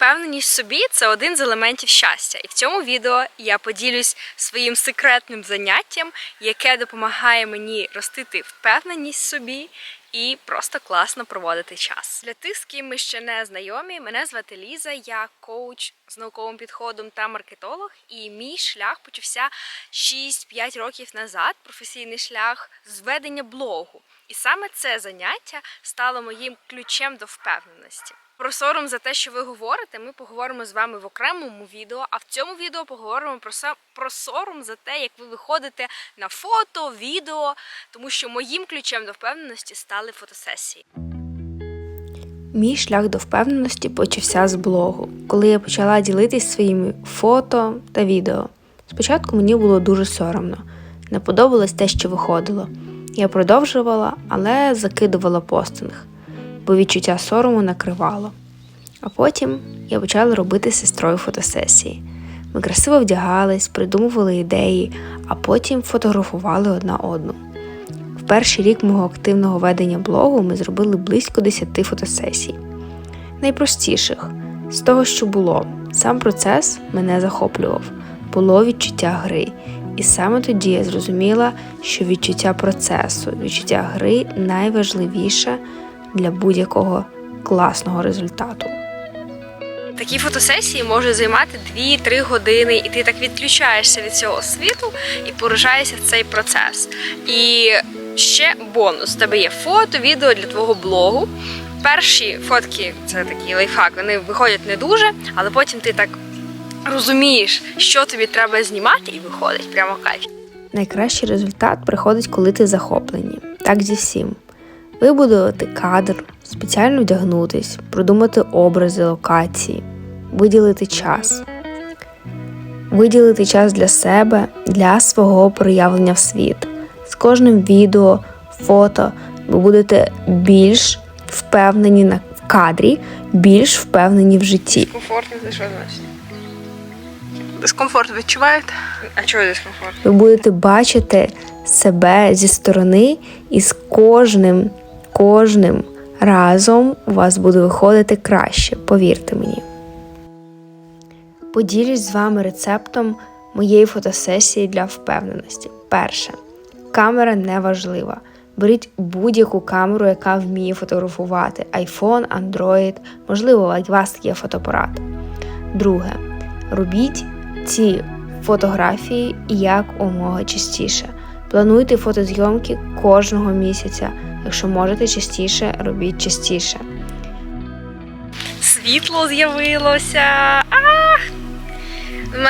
Впевненість в собі це один з елементів щастя. І в цьому відео я поділюсь своїм секретним заняттям, яке допомагає мені ростити впевненість в собі і просто класно проводити час. Для тих, з ким ми ще не знайомі, мене звати Ліза, я коуч з науковим підходом та маркетолог. І мій шлях почався 6-5 років назад. Професійний шлях з ведення блогу. І саме це заняття стало моїм ключем до впевненості. Про сором за те, що ви говорите, ми поговоримо з вами в окремому відео. А в цьому відео поговоримо про про сором за те, як ви виходите на фото, відео, тому що моїм ключем до впевненості стали фотосесії. Мій шлях до впевненості почався з блогу, коли я почала ділитись своїми фото та відео. Спочатку мені було дуже соромно, не подобалось те, що виходило. Я продовжувала, але закидувала постинг, бо відчуття сорому накривало. А потім я почала робити з сестрою фотосесії. Ми красиво вдягались, придумували ідеї, а потім фотографували одна одну. Перший рік мого активного ведення блогу ми зробили близько 10 фотосесій. Найпростіших з того, що було. Сам процес мене захоплював, було відчуття гри. І саме тоді я зрозуміла, що відчуття процесу, відчуття гри найважливіше для будь-якого класного результату. Такі фотосесії можуть займати 2-3 години, і ти так відключаєшся від цього світу і поражаєшся в цей процес. І ще бонус: У тебе є фото, відео для твого блогу. Перші фотки це такий лайфхак, вони виходять не дуже, але потім ти так розумієш, що тобі треба знімати, і виходить прямо кайф. Найкращий результат приходить, коли ти захоплені. Так зі всім. Вибудувати кадр, спеціально вдягнутись, продумати образи, локації, виділити час. Виділити час для себе, для свого проявлення в світ. Кожним відео, фото ви будете більш впевнені на кадрі, більш впевнені в житті. Комфортно, це що значить? Дискомфорт відчуваєте? А чого дискомфорт? Ви будете бачити себе зі сторони, і з кожним, кожним разом у вас буде виходити краще, повірте мені. Поділюсь з вами рецептом моєї фотосесії для впевненості. Перше, камера не важлива. Беріть будь-яку камеру, яка вміє фотографувати: iPhone, Android, можливо, у вас є фотоапарат. Друге, робіть ці фотографії як умога частіше. Плануйте фотозйомки кожного місяця. Якщо можете частіше, робіть частіше. Світло з'явилося.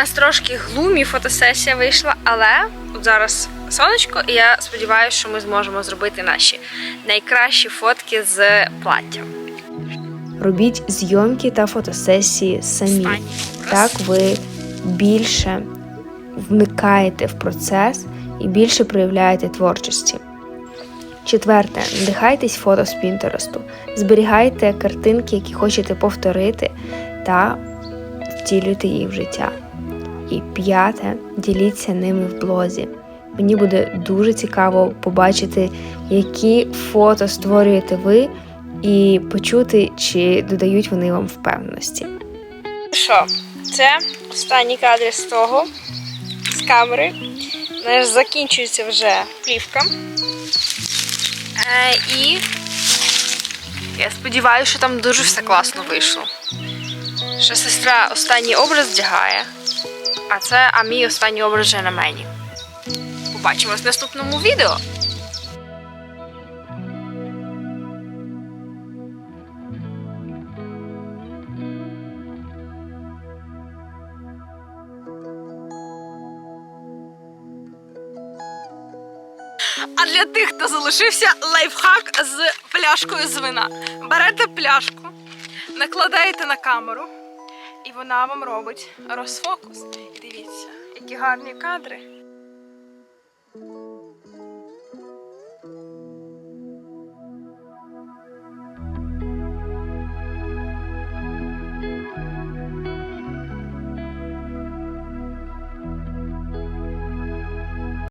Нас трошки глумі фотосесія вийшла, але от зараз сонечко, і я сподіваюся, що ми зможемо зробити наші найкращі фотки з платтям. Робіть зйомки та фотосесії самі. Так ви більше вмикаєте в процес і більше проявляєте творчості. Четверте, надихайтесь фото з Пінтересту. Зберігайте картинки, які хочете повторити, та втілюйте їх в життя. І п'яте, діліться ними в блозі. Мені буде дуже цікаво побачити, які фото створюєте ви, і почути, чи додають вони вам впевненості. Що, це останні кадри з того, з камери. Знаєш, закінчується вже плівка. Е, і я сподіваюся, що там дуже все класно вийшло. Що сестра останній образ вдягає, а це а мій останній образ вже на мені. Побачимось в наступному відео. А для тих, хто залишився, лайфхак з пляшкою з вина. Берете пляшку, накладаєте на камеру, і вона вам робить розфокус. Дивіться, які гарні кадри.